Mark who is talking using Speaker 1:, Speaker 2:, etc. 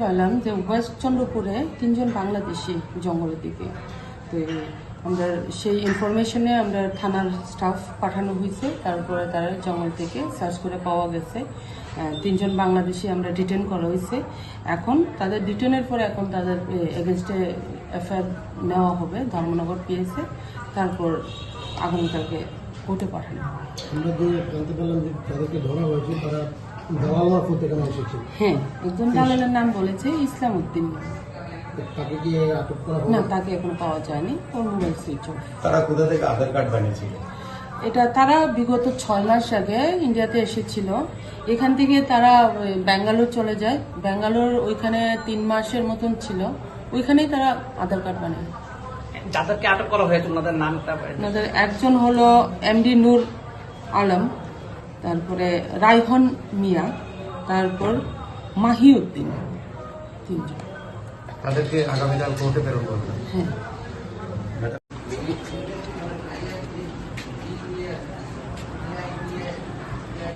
Speaker 1: পেলাম যে ওয়েস্ট চন্দ্রপুরে তিনজন বাংলাদেশি জঙ্গলের দিকে। তো আমরা সেই ইনফরমেশনে আমরা থানার স্টাফ পাঠানো হয়েছে, তারপরে তারা জঙ্গল থেকে সার্চ করে পাওয়া গেছে। তিনজন বাংলাদেশি আমরা ডিটেন করা হয়েছে। এখন তাদের ডিটেনের পরে এখন তাদের এগেনস্টে এফআইআর নেওয়া হবে, ধর্মনগর পিএসে তারপর আগামীকালকে কোর্টে পাঠানো
Speaker 2: আমরা যে জানতে পারলাম যে তাদেরকে ধরা হয়েছে তারা দালাল মারফত এখানে এসেছে?
Speaker 1: হ্যাঁ একজন দালালের নাম বলেছে ইসলাম উদ্দিন।
Speaker 2: তো তাকে কি আটক করা
Speaker 1: না তাকে এখন পাওয়া যায়নি। ওর মোবাইল সুইচ অফ
Speaker 3: তারা কোথা থেকে আধার কার্ড বানিয়েছিল?
Speaker 1: এটা তারা বিগত ছয় মাস আগে ইন্ডিয়াতে এসেছিল। এখান থেকে তারা ব্যাঙ্গালোর চলে যায়। ব্যাঙ্গালোর ওইখানে তিন মাসের মতন ছিল। ওইখানেই তারা আধার কার্ড বানায়।
Speaker 4: যাদেরকে আটক করা হয়েছে ওনাদের নামটা
Speaker 1: একজন হলো এমডি নূর আলম তারপরে রাইহন মিয়া তারপর মাহিউদ্দিন তিনজন।
Speaker 3: তাদেরকে আগামীকাল কোর্টে প্রেরণ করবে
Speaker 1: হ্যাঁ।